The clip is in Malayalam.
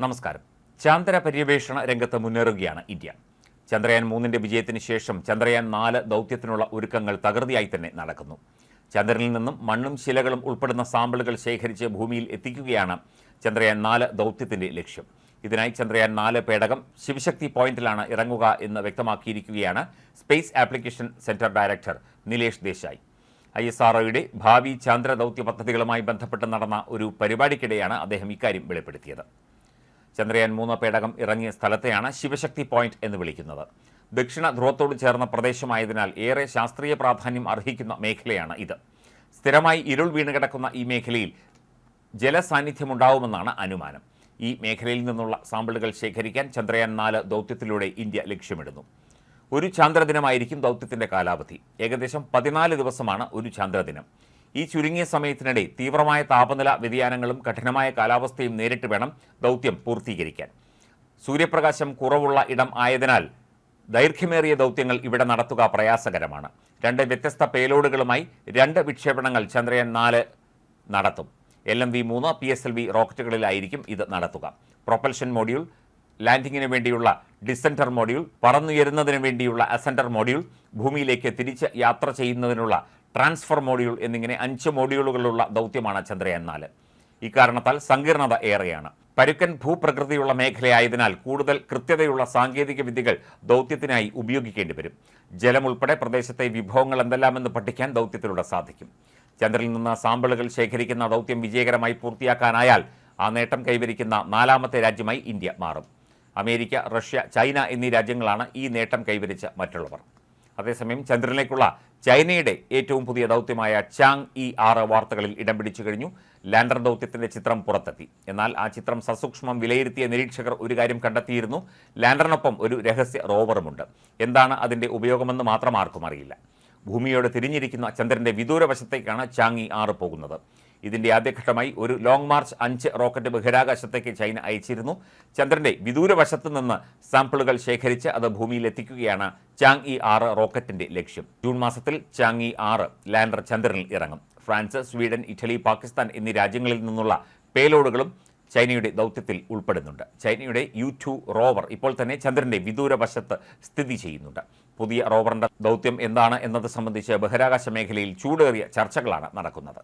നമസ്കാരം. ചാന്ദ്ര പര്യവേഷണ രംഗത്ത് മുന്നേറുകയാണ് ഇന്ത്യ. ചന്ദ്രയാൻ മൂന്നിന്റെ വിജയത്തിന് ശേഷം ചന്ദ്രയാൻ നാല് ദൗത്യത്തിനുള്ള ഒരുക്കങ്ങൾ തകൃതിയായി തന്നെ നടക്കുന്നു. ചന്ദ്രനിൽ നിന്നും മണ്ണും ശിലകളും ഉൾപ്പെടുന്ന സാമ്പിളുകൾ ശേഖരിച്ച് ഭൂമിയിൽ എത്തിക്കുകയാണ് ചന്ദ്രയാൻ നാല് ദൗത്യത്തിന്റെ ലക്ഷ്യം. ഇതിനായി ചന്ദ്രയാൻ നാല് പേടകം ശിവശക്തി പോയിന്റിലാണ് ഇറങ്ങുക എന്ന് വ്യക്തമാക്കിയിരിക്കുകയാണ് space application centre director Nilesh Desai. I S ആർഒയുടെ ഭാവി ചാന്ദ്ര ദൗത്യ പദ്ധതികളുമായി ബന്ധപ്പെട്ട് നടന്ന ഒരു പരിപാടിക്കിടെയാണ് അദ്ദേഹം ഇക്കാര്യം വെളിപ്പെടുത്തിയത്. ചന്ദ്രയാൻ മൂന്ന് പേടകം ഇറങ്ങിയ സ്ഥലത്തെയാണ് ശിവശക്തി പോയിന്റ് എന്ന് വിളിക്കുന്നത്. ദക്ഷിണ ധ്രുവത്തോട് ചേർന്ന പ്രദേശമായതിനാൽ ഏറെ ശാസ്ത്രീയ പ്രാധാന്യം അർഹിക്കുന്ന മേഖലയാണ് ഇത്. സ്ഥിരമായി ഇരുൾ വീണുകിടക്കുന്ന ഈ മേഖലയിൽ ജലസാന്നിധ്യമുണ്ടാവുമെന്നാണ് അനുമാനം. ഈ മേഖലയിൽ നിന്നുള്ള സാമ്പിളുകൾ ശേഖരിക്കാൻ ചന്ദ്രയാൻ നാല് ദൗത്യത്തിലൂടെ ഇന്ത്യ ലക്ഷ്യമിടുന്നു. ഒരു ചാന്ദ്രദിനമായിരിക്കും ദൗത്യത്തിന്റെ കാലാവധി. ഏകദേശം പതിനാല് ദിവസമാണ് ഒരു ചാന്ദ്രദിനം. ഈ ചുരുങ്ങിയ സമയത്തിനിടെ തീവ്രമായ താപനില വ്യതിയാനങ്ങളും കഠിനമായ കാലാവസ്ഥയും നേരിട്ട് വേണം ദൗത്യം പൂർത്തീകരിക്കാൻ. സൂര്യപ്രകാശം കുറവുള്ള ഇടം ആയതിനാൽ ദൈർഘ്യമേറിയ ദൗത്യങ്ങൾ ഇവിടെ നടത്തുക പ്രയാസകരമാണ്. രണ്ട് വ്യത്യസ്ത പേലോഡുകളുമായി രണ്ട് വിക്ഷേപണങ്ങൾ ചന്ദ്രയാൻ നാല് നടത്തും. എൽ എം വി മൂന്ന് പി എസ് എൽ വി റോക്കറ്റുകളിലായിരിക്കും ഇത് നടത്തുക. പ്രൊപ്പൽഷൻ മോഡ്യൂൾ ലാൻഡിങ്ങിന് വേണ്ടിയുള്ള ഡിസെന്റർ മോഡ്യൂൾ പറന്നുയരുന്നതിന് വേണ്ടിയുള്ള അസെന്റർ മോഡ്യൂൾ ഭൂമിയിലേക്ക് തിരിച്ച് യാത്ര ചെയ്യുന്നതിനുള്ള ട്രാൻസ്ഫർ മോഡ്യൂൾ എന്നിങ്ങനെ അഞ്ച് മോഡ്യൂളുകളുള്ള ദൗത്യമാണ് ചന്ദ്രയാൻ നാല്. ഇക്കാരണത്താൽ സങ്കീർണത ഏറെയാണ്. പരുക്കൻ ഭൂപ്രകൃതിയുള്ള മേഖലയായതിനാൽ കൂടുതൽ കൃത്യതയുള്ള സാങ്കേതിക വിദ്യകൾ ദൗത്യത്തിനായി ഉപയോഗിക്കേണ്ടി വരും. ജലമുൾപ്പെടെ പ്രദേശത്തെ വിഭവങ്ങൾ എന്തെല്ലാമെന്ന് പഠിക്കാൻ ദൗത്യത്തിലൂടെ സാധിക്കും. ചന്ദ്രനിൽ നിന്ന് സാമ്പിളുകൾ ശേഖരിക്കുന്ന ദൗത്യം വിജയകരമായി പൂർത്തിയാക്കാനായാൽ ആ നേട്ടം കൈവരിക്കുന്ന നാലാമത്തെ രാജ്യമായി ഇന്ത്യ മാറും. അമേരിക്ക റഷ്യ ചൈന എന്നീ രാജ്യങ്ങളാണ് ഈ നേട്ടം കൈവരിച്ച മറ്റുള്ളവർ. അതേസമയം ചന്ദ്രനിലേക്കുള്ള ചൈനയുടെ ഏറ്റവും പുതിയ ദൗത്യമായ ചാങ് ഇ ആറ് വാർത്തകളിൽ ഇടം പിടിച്ചു കഴിഞ്ഞു. ലാൻഡർ ദൗത്യത്തിന്റെ ചിത്രം പുറത്തെത്തി. എന്നാൽ ആ ചിത്രം സസൂക്ഷ്മം വിലയിരുത്തിയ നിരീക്ഷകർ ഒരു കാര്യം കണ്ടെത്തിയിരുന്നു. ലാൻഡറിനൊപ്പം ഒരു രഹസ്യ റോവറുമുണ്ട്. എന്താണ് അതിന്റെ ഉപയോഗമെന്ന് മാത്രം ആർക്കും അറിയില്ല. ഭൂമിയോട് തിരിഞ്ഞിരിക്കുന്ന ചന്ദ്രന്റെ വിദൂരവശത്തേക്കാണ് ചാങ് ഇ ആറ് പോകുന്നത്. ഇതിന്റെ ആദ്യഘട്ടമായി ഒരു ലോങ് മാർച്ച് അഞ്ച് റോക്കറ്റ് ബഹിരാകാശത്തേക്ക് ചൈന അയച്ചിരുന്നു. ചന്ദ്രന്റെ വിദൂരവശത്ത് നിന്ന് സാമ്പിളുകൾ ശേഖരിച്ച് അത് ഭൂമിയിൽ എത്തിക്കുകയാണ് ചാങ് ഇ ആറ് റോക്കറ്റിന്റെ ലക്ഷ്യം. ജൂൺ മാസത്തിൽ ചാങ് ഇ ആറ് ലാൻഡർ ചന്ദ്രനിൽ ഇറങ്ങും. ഫ്രാൻസ് സ്വീഡൻ ഇറ്റലി പാകിസ്ഥാൻ എന്നീ രാജ്യങ്ങളിൽ നിന്നുള്ള പേലോഡുകളും ചൈനയുടെ ദൗത്യത്തിൽ ഉൾപ്പെടുന്നുണ്ട്. ചൈനയുടെ യു ടു റോവർ ഇപ്പോൾ തന്നെ ചന്ദ്രന്റെ വിദൂരവശത്ത് സ്ഥിതി ചെയ്യുന്നുണ്ട്. പുതിയ റോവറിന്റെ ദൗത്യം എന്താണ് എന്നത് സംബന്ധിച്ച് ബഹിരാകാശ മേഖലയിൽ ചൂടേറിയ ചർച്ചകളാണ് നടക്കുന്നത്.